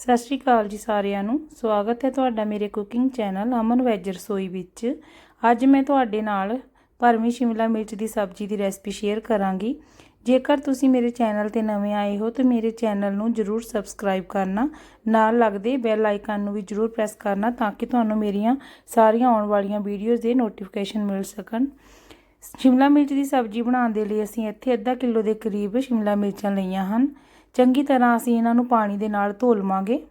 ਸਤਿ ਸ਼੍ਰੀ ਅਕਾਲ ਜੀ ਸਾਰਿਆਂ ਨੂੰ। ਸਵਾਗਤ ਹੈ ਤੁਹਾਡਾ ਮੇਰੇ ਕੁਕਿੰਗ ਚੈਨਲ ਅਮਨ ਵੈਜ ਰਸੋਈ ਵਿੱਚ। ਅੱਜ ਮੈਂ ਤੁਹਾਡੇ ਨਾਲ ਭਰਵੀਂ ਸ਼ਿਮਲਾ ਮਿਰਚ ਦੀ ਸਬਜ਼ੀ ਦੀ ਰੈਸਪੀ ਸ਼ੇਅਰ ਕਰਾਂਗੀ। ਜੇਕਰ ਤੁਸੀਂ ਮੇਰੇ ਚੈਨਲ ਤੇ ਨਵੇਂ ਆਏ ਹੋ ਤਾਂ ਮੇਰੇ ਚੈਨਲ ਨੂੰ ਜਰੂਰ ਸਬਸਕ੍ਰਾਈਬ ਕਰਨਾ। ਨਾਲ ਲੱਗਦੇ ਬੈਲ ਆਈਕਨ ਨੂੰ ਵੀ ਜਰੂਰ ਪ੍ਰੈਸ ਕਰਨਾ ਤਾਂ ਕਿ ਤੁਹਾਨੂੰ ਮੇਰੀਆਂ ਸਾਰੀਆਂ ਆਉਣ ਵਾਲੀਆਂ ਵੀਡੀਓਜ਼ ਦੇ ਨੋਟੀਫਿਕੇਸ਼ਨ ਮਿਲ ਸਕਣ। ਸ਼ਿਮਲਾ ਮਿਰਚ ਦੀ ਸਬਜ਼ੀ ਬਣਾਉਣ ਦੇ ਲਈ ਅਸੀਂ ਇੱਥੇ ਅੱਧਾ ਕਿਲੋ ਦੇ ਕਰੀਬ ਸ਼ਿਮਲਾ ਮਿਰਚਾਂ ਲਈਆਂ ਹਨ। ਚੰਗੀ ਤਰ੍ਹਾਂ ਅਸੀਂ ਇਹਨਾਂ ਨੂੰ ਪਾਣੀ ਦੇ ਨਾਲ ਧੋ ਲਵਾਂਗੇ।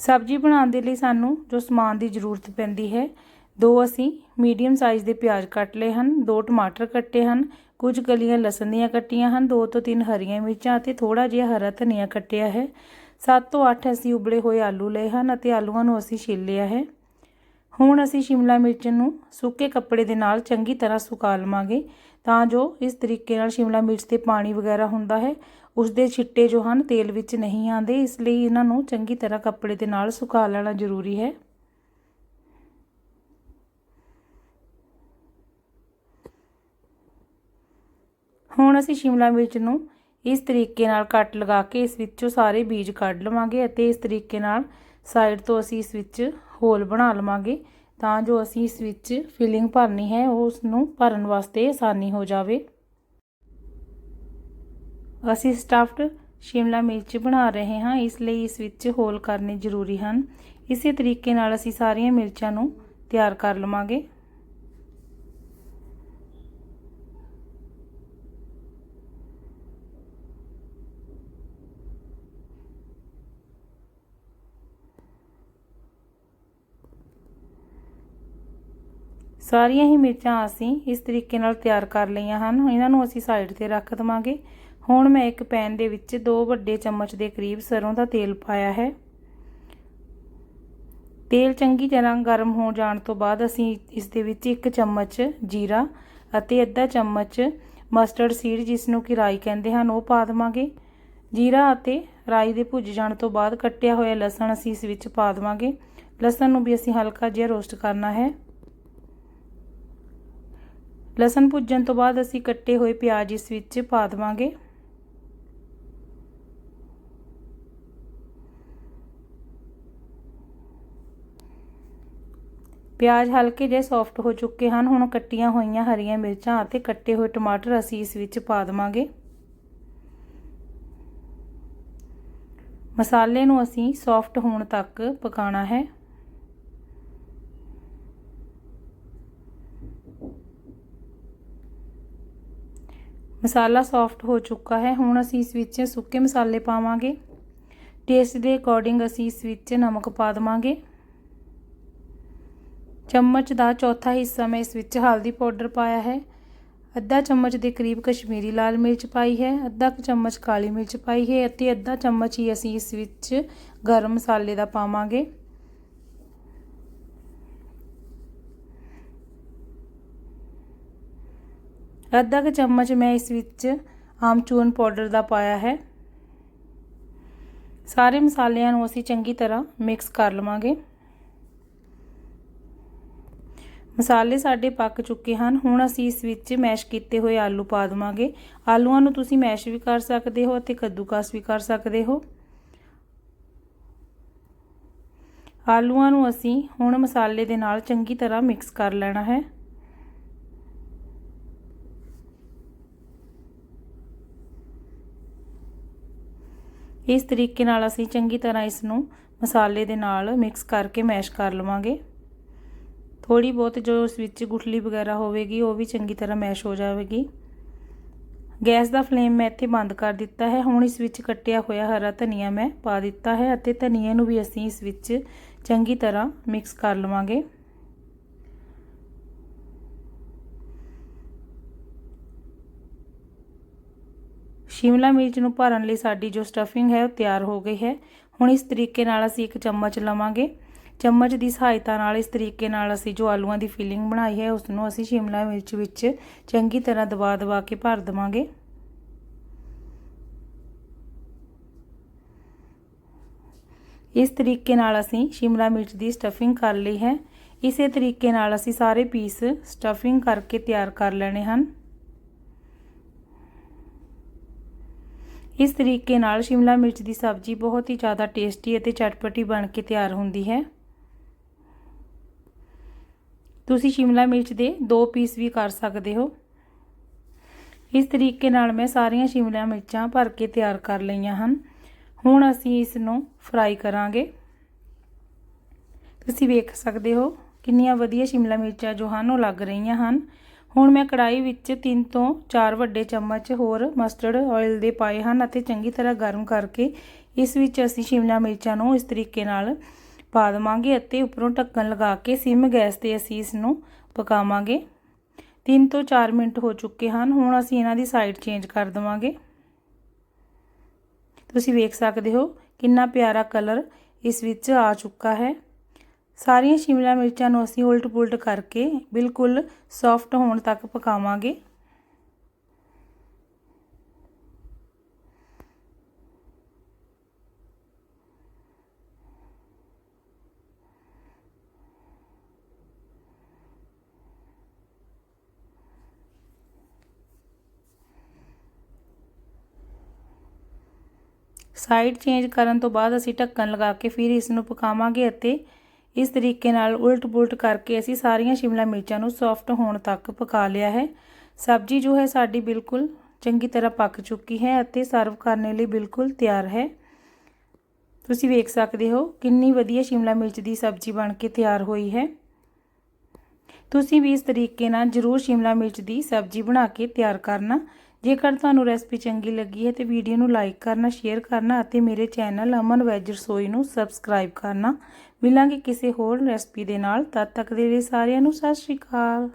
ਸਬਜ਼ੀ ਬਣਾਉਣ ਦੇ ਲਈ ਸਾਨੂੰ ਜੋ ਸਮਾਨ ਦੀ ਜ਼ਰੂਰਤ ਪੈਂਦੀ ਹੈ, ਦੋ ਅਸੀਂ ਮੀਡੀਅਮ ਸਾਈਜ਼ ਦੇ ਪਿਆਜ਼ ਕੱਟ ਲਏ ਹਨ, ਦੋ ਟਮਾਟਰ ਕੱਟੇ ਹਨ, ਕੁਝ ਗਲੀਆਂ ਲਸਣ ਦੀਆਂ ਕੱਟੀਆਂ ਹਨ, ਦੋ ਤੋਂ ਤਿੰਨ ਹਰੀਆਂ ਮਿਰਚਾਂ ਅਤੇ ਥੋੜਾ ਜਿਹਾ ਹਰਾ ਧਨੀਆ ਕੱਟਿਆ ਹੈ। 7 ਤੋਂ 8 ਅਸੀਂ ਉਬਲੇ ਹੋਏ ਆਲੂ ਲਏ ਹਨ ਅਤੇ ਆਲੂਆਂ ਨੂੰ ਅਸੀਂ ਛਿੱਲ ਲਿਆ ਹੈ। ਹੁਣ ਅਸੀਂ ਸ਼ਿਮਲਾ ਮਿਰਚ ਨੂੰ ਸੁੱਕੇ ਕੱਪੜੇ ਦੇ ਨਾਲ ਚੰਗੀ ਤਰ੍ਹਾਂ ਸੁਕਾ ਲਵਾਂਗੇ। ਤਾਂ ਜੋ ਇਸ ਤਰੀਕੇ ਨਾਲ ਸ਼ਿਮਲਾ ਮਿਰਚ ਤੇ ਪਾਣੀ ਵਗੈਰਾ ਹੁੰਦਾ ਹੈ ਉਸ ਦੇ ਛਿੱਟੇ ਜੋ ਹਨ ਤੇਲ ਵਿੱਚ ਨਹੀਂ ਆਉਂਦੇ, ਇਸ ਲਈ ਇਹਨਾਂ ਨੂੰ ਚੰਗੀ ਤਰ੍ਹਾਂ ਕੱਪੜੇ ਦੇ ਨਾਲ ਸੁਕਾ ਲੈਣਾ ਜ਼ਰੂਰੀ ਹੈ। ਹੁਣ ਅਸੀਂ ਸ਼ਿਮਲਾ ਮਿਰਚ ਨੂੰ ਇਸ ਤਰੀਕੇ ਨਾਲ ਕੱਟ ਲਗਾ ਕੇ ਇਸ ਵਿੱਚੋਂ ਸਾਰੇ ਬੀਜ ਕੱਢ ਲਵਾਂਗੇ ਅਤੇ ਇਸ ਤਰੀਕੇ ਨਾਲ ਸਾਈਡ ਤੋਂ ਅਸੀਂ ਇਸ ਵਿੱਚ ਹੋਲ ਬਣਾ ਲਵਾਂਗੇ, ਤਾਂ ਜੋ ਅਸੀਂ ਇਸ ਵਿੱਚ ਫਿਲਿੰਗ ਭਰਨੀ ਹੈ ਉਸ ਨੂੰ ਭਰਨ ਵਾਸਤੇ ਆਸਾਨੀ ਹੋ ਜਾਵੇ। ਅਸੀਂ ਸਟਫਡ ਸ਼ਿਮਲਾ ਮਿਰਚ ਬਣਾ ਰਹੇ ਹਾਂ, ਇਸ ਲਈ ਇਸ ਵਿੱਚ ਹੋਲ ਕਰਨੇ ਜ਼ਰੂਰੀ ਹਨ। ਇਸੇ ਤਰੀਕੇ ਨਾਲ ਅਸੀਂ ਸਾਰੀਆਂ ਮਿਰਚਾਂ ਨੂੰ ਤਿਆਰ ਕਰ ਲਵਾਂਗੇ। ਸਾਰੀਆਂ ਹੀ ਮਿਰਚਾਂ ਅਸੀਂ ਇਸ ਤਰੀਕੇ ਨਾਲ ਤਿਆਰ ਕਰ ਲਈਆਂ ਹਨ। ਇਹਨਾਂ ਨੂੰ ਅਸੀਂ ਸਾਈਡ ਤੇ ਰੱਖ ਦਵਾਂਗੇ। ਹੁਣ ਮੈਂ ਇੱਕ ਪੈਨ ਦੇ ਵਿੱਚ ਦੋ ਵੱਡੇ ਚਮਚ ਦੇ ਕਰੀਬ ਸਰੋਂ ਦਾ ਤੇਲ ਪਾਇਆ ਹੈ। ਤੇਲ ਚੰਗੀ ਤਰ੍ਹਾਂ ਗਰਮ ਹੋ ਜਾਣ ਤੋਂ ਬਾਅਦ ਅਸੀਂ ਇਸ ਦੇ ਵਿੱਚ ਇੱਕ ਚਮਚ ਜੀਰਾ ਅਤੇ ਅੱਧਾ ਚਮਚ ਮਸਟਰਡ ਸੀਡ ਜਿਸ ਨੂੰ ਕਿ ਰਾਈ ਕਹਿੰਦੇ ਹਨ, ਉਹ ਪਾ ਦਵਾਂਗੇ। ਜੀਰਾ ਅਤੇ ਰਾਈ ਦੇ ਭੁੱਜ ਜਾਣ ਤੋਂ ਬਾਅਦ ਕੱਟਿਆ ਹੋਇਆ ਲਸਣ ਅਸੀਂ ਇਸ ਵਿੱਚ ਪਾ ਦਵਾਂਗੇ। ਲਸਣ ਨੂੰ ਵੀ ਅਸੀਂ ਹਲਕਾ ਜਿਹਾ ਰੋਸਟ ਕਰਨਾ ਹੈ। ਲਸਣ ਭੁੱਜਣ ਤੋਂ ਬਾਅਦ ਅਸੀਂ ਕੱਟੇ ਹੋਏ ਪਿਆਜ਼ ਇਸ ਵਿੱਚ ਪਾ ਦਵਾਂਗੇ। ਪਿਆਜ਼ ਹਲਕੇ ਜਿਹੇ ਸੌਫਟ ਹੋ ਚੁੱਕੇ ਹਨ, ਹੁਣ ਕੱਟੀਆਂ ਹੋਈਆਂ ਹਰੀਆਂ ਮਿਰਚਾਂ ਅਤੇ ਕੱਟੇ ਹੋਏ ਟਮਾਟਰ ਅਸੀਂ ਇਸ ਵਿੱਚ ਪਾ ਦਵਾਂਗੇ। ਮਸਾਲੇ ਨੂੰ ਅਸੀਂ ਸੌਫਟ ਹੋਣ ਤੱਕ ਪਕਾਉਣਾ ਹੈ। ਮਸਾਲਾ ਸੌਫਟ ਹੋ ਚੁੱਕਾ ਹੈ। ਹੁਣ ਅਸੀਂ ਇਸ ਵਿੱਚ ਸੁੱਕੇ ਮਸਾਲੇ ਪਾਵਾਂਗੇ। ਟੇਸਟ ਦੇ ਅਕੋਰਡਿੰਗ ਅਸੀਂ ਇਸ ਵਿੱਚ ਨਮਕ ਪਾ ਦਵਾਂਗੇ। ਚਮਚ ਦਾ ਚੌਥਾ ਹਿੱਸਾ ਮੈਂ ਇਸ ਵਿੱਚ ਹਲਦੀ ਪਾਊਡਰ ਪਾਇਆ ਹੈ। ਅੱਧਾ ਚਮਚ ਦੇ ਕਰੀਬ ਕਸ਼ਮੀਰੀ ਲਾਲ ਮਿਰਚ ਪਾਈ ਹੈ। ਅੱਧਾ ਚਮਚ ਕਾਲੀ ਮਿਰਚ ਪਾਈ ਹੈ ਅਤੇ ਅੱਧਾ ਚਮਚ ਹੀ ਅਸੀਂ ਇਸ ਵਿੱਚ ਗਰਮ ਮਸਾਲੇ ਦਾ ਪਾਵਾਂਗੇ। ਅੱਧਾ ਕੁ ਚਮਚ ਮੈਂ ਇਸ ਵਿੱਚ ਆਮਚੂਰਨ ਪਾਊਡਰ ਦਾ ਪਾਇਆ ਹੈ। ਸਾਰੇ ਮਸਾਲਿਆਂ ਨੂੰ ਅਸੀਂ ਚੰਗੀ ਤਰ੍ਹਾਂ ਮਿਕਸ ਕਰ ਲਵਾਂਗੇ। ਮਸਾਲੇ ਸਾਡੇ ਪੱਕ ਚੁੱਕੇ ਹਨ। ਹੁਣ ਅਸੀਂ ਇਸ ਵਿੱਚ ਮੈਸ਼ ਕੀਤੇ ਹੋਏ ਆਲੂ ਪਾ ਦਵਾਂਗੇ। ਆਲੂਆਂ ਨੂੰ ਤੁਸੀਂ ਮੈਸ਼ ਵੀ ਕਰ ਸਕਦੇ ਹੋ ਅਤੇ ਕੱਦੂਕਸ ਵੀ ਕਰ ਸਕਦੇ ਹੋ। ਆਲੂਆਂ ਨੂੰ ਅਸੀਂ ਹੁਣ ਮਸਾਲੇ ਦੇ ਨਾਲ ਚੰਗੀ ਤਰ੍ਹਾਂ ਮਿਕਸ ਕਰ ਲੈਣਾ ਹੈ। ਇਸ ਤਰੀਕੇ ਨਾਲ ਅਸੀਂ ਚੰਗੀ ਤਰ੍ਹਾਂ ਇਸ ਨੂੰ ਮਸਾਲੇ ਦੇ ਨਾਲ ਮਿਕਸ ਕਰਕੇ ਮੈਸ਼ ਕਰ ਲਵਾਂਗੇ। ਥੋੜੀ ਬਹੁਤ ਜੋ ਉਸ ਵਿੱਚ ਗੁਠਲੀ ਵਗੈਰਾ ਹੋਵੇਗੀ, ਉਹ ਵੀ ਚੰਗੀ ਤਰ੍ਹਾਂ ਮੈਸ਼ ਹੋ ਜਾਵੇਗੀ। ਗੈਸ ਦਾ ਫਲੇਮ ਮੈਂ ਇੱਥੇ ਬੰਦ ਕਰ ਦਿੱਤਾ ਹੈ। ਹੁਣ ਇਸ ਵਿੱਚ ਕੱਟਿਆ ਹੋਇਆ ਹਰਾ ਧਨੀਆ ਮੈਂ ਪਾ ਦਿੱਤਾ ਹੈ ਅਤੇ ਧਨੀਏ ਨੂੰ ਵੀ ਅਸੀਂ ਇਸ ਵਿੱਚ ਚੰਗੀ ਤਰ੍ਹਾਂ ਮਿਕਸ ਕਰ ਲਵਾਂਗੇ। ਸ਼ਿਮਲਾ ਮਿਰਚ ਨੂੰ ਭਰਨ ਲਈ ਸਾਡੀ ਜੋ ਸਟਫਿੰਗ ਹੈ ਉਹ ਤਿਆਰ ਹੋ ਗਈ ਹੈ। ਹੁਣ ਇਸ ਤਰੀਕੇ ਨਾਲ ਅਸੀਂ ਇੱਕ ਚਮਚ ਲਵਾਂਗੇ। ਚਮਚ ਦੀ ਸਹਾਇਤਾ ਨਾਲ ਇਸ ਤਰੀਕੇ ਨਾਲ ਅਸੀਂ ਜੋ ਆਲੂਆਂ ਦੀ ਫਿਲਿੰਗ ਬਣਾਈ ਹੈ ਉਸ ਨੂੰ ਅਸੀਂ ਸ਼ਿਮਲਾ ਮਿਰਚ ਵਿੱਚ ਚੰਗੀ ਤਰ੍ਹਾਂ ਦਬਾ ਦਬਾ ਕੇ ਭਰ ਦੇਵਾਂਗੇ। ਇਸ ਤਰੀਕੇ ਨਾਲ ਅਸੀਂ ਸ਼ਿਮਲਾ ਮਿਰਚ ਦੀ ਸਟਫਿੰਗ ਕਰ ਲਈ ਹੈ। ਇਸੇ ਤਰੀਕੇ ਨਾਲ ਅਸੀਂ ਸਾਰੇ ਪੀਸ ਸਟਫਿੰਗ ਕਰਕੇ ਤਿਆਰ ਕਰ ਲੈਣੇ ਹਨ। ਇਸ ਤਰੀਕੇ ਨਾਲ ਸ਼ਿਮਲਾ ਮਿਰਚ ਦੀ ਸਬਜ਼ੀ ਬਹੁਤ ਹੀ ਜ਼ਿਆਦਾ ਟੇਸਟੀ ਅਤੇ ਚਟਪਟੀ ਬਣ ਕੇ ਤਿਆਰ ਹੁੰਦੀ ਹੈ। ਤੁਸੀਂ ਸ਼ਿਮਲਾ ਮਿਰਚ ਦੇ ਦੋ ਪੀਸ ਵੀ ਕਰ ਸਕਦੇ ਹੋ। ਇਸ ਤਰੀਕੇ ਨਾਲ ਮੈਂ ਸਾਰੀਆਂ ਸ਼ਿਮਲਾ ਮਿਰਚਾਂ ਭਰ ਕੇ ਤਿਆਰ ਕਰ ਲਈਆਂ ਹਨ। ਹੁਣ ਅਸੀਂ ਇਸ ਨੂੰ ਫਰਾਈ ਕਰਾਂਗੇ। ਤੁਸੀਂ ਵੇਖ ਸਕਦੇ ਹੋ ਕਿੰਨੀਆਂ ਵਧੀਆ ਸ਼ਿਮਲਾ ਮਿਰਚਾਂ ਜੋ ਹਨ ਉਹ ਲੱਗ ਰਹੀਆਂ ਹਨ। ਹੁਣ ਮੈਂ ਕੜਾਈ ਵਿੱਚ 3 ਤੋਂ 4 ਵੱਡੇ ਚਮਚ ਹੋਰ ਮਸਟਰਡ ਆਇਲ ਦੇ ਪਾਏ ਹਨ ਅਤੇ ਚੰਗੀ ਤਰ੍ਹਾਂ ਗਰਮ ਕਰਕੇ ਇਸ ਵਿੱਚ ਅਸੀਂ ਸ਼ਿਮਲਾ ਮਿਰਚਾਂ ਨੂੰ ਇਸ ਤਰੀਕੇ ਨਾਲ ਪਾ ਦਵਾਂਗੇ ਅਤੇ ਉੱਪਰੋਂ ਢੱਕਣ ਲਗਾ ਕੇ ਸਿਮ ਗੈਸ ਤੇ ਅਸੀਂ ਇਸ ਨੂੰ ਪਕਾਵਾਂਗੇ। 3 ਤੋਂ 4 ਮਿੰਟ ਹੋ ਚੁੱਕੇ ਹਨ, ਹੁਣ ਅਸੀਂ ਇਹਨਾਂ ਦੀ ਸਾਈਡ ਚੇਂਜ ਕਰ ਦਵਾਂਗੇ। ਤੁਸੀਂ ਵੇਖ ਸਕਦੇ ਹੋ ਕਿੰਨਾ ਪਿਆਰਾ ਕਲਰ ਇਸ ਵਿੱਚ ਆ ਚੁੱਕਾ ਹੈ। ਸਾਰੀਆਂ ਸ਼ਿਮਲਾ ਮਿਰਚਾਂ ਨੂੰ ਅਸੀਂ ਉਲਟ ਪੁਲਟ ਕਰਕੇ ਬਿਲਕੁਲ ਸੌਫਟ ਹੋਣ ਤੱਕ ਪਕਾਵਾਂਗੇ। ਸਾਈਡ ਚੇਂਜ ਕਰਨ ਤੋਂ ਬਾਅਦ ਅਸੀਂ ਢੱਕਣ ਲਗਾ ਕੇ ਫਿਰ ਇਸ ਨੂੰ ਪਕਾਵਾਂਗੇ ਅਤੇ ਇਸ ਤਰੀਕੇ ਨਾਲ ਉਲਟ ਪੁਲਟ ਕਰਕੇ ਅਸੀਂ ਸਾਰੀਆਂ ਸ਼ਿਮਲਾ ਮਿਰਚਾਂ ਨੂੰ ਸੌਫਟ ਹੋਣ ਤੱਕ ਪਕਾ ਲਿਆ ਹੈ। ਸਬਜ਼ੀ ਜੋ ਹੈ ਸਾਡੀ ਬਿਲਕੁਲ ਚੰਗੀ ਤਰ੍ਹਾਂ ਪੱਕ ਚੁੱਕੀ ਹੈ ਅਤੇ ਸਰਵ ਕਰਨ ਲਈ ਬਿਲਕੁਲ ਤਿਆਰ ਹੈ। ਤੁਸੀਂ ਵੇਖ ਸਕਦੇ ਹੋ ਕਿੰਨੀ ਵਧੀਆ ਸ਼ਿਮਲਾ ਮਿਰਚ ਦੀ ਸਬਜ਼ੀ ਬਣ ਕੇ ਤਿਆਰ ਹੋਈ ਹੈ। ਤੁਸੀਂ ਵੀ ਇਸ ਤਰੀਕੇ ਨਾਲ ਜ਼ਰੂਰ ਸ਼ਿਮਲਾ ਮਿਰਚ ਦੀ ਸਬਜ਼ੀ ਬਣਾ ਕੇ ਤਿਆਰ ਕਰਨਾ ਜੇਕਰ ਤੁਹਾਨੂੰ ਰੈਸਪੀ ਚੰਗੀ ਲੱਗੀ ਹੈ ਤੇ ਵੀਡੀਓ ਨੂੰ ਲਾਈਕ ਕਰਨਾ, ਸ਼ੇਅਰ ਕਰਨਾ ਅਤੇ ਮੇਰੇ ਚੈਨਲ ਅਮਨ ਵੈਜ ਰਸੋਈ ਨੂੰ ਸਬਸਕ੍ਰਾਈਬ ਕਰਨਾ। ਮਿਲਾਂਗੇ ਕਿਸੇ ਹੋਰ ਰੈਸਪੀ ਦੇ ਨਾਲ। ਤਦ ਤੱਕ ਦੇ ਲਈ ਸਾਰਿਆਂ ਨੂੰ ਸਤਿ ਸ਼੍ਰੀ ਅਕਾਲ।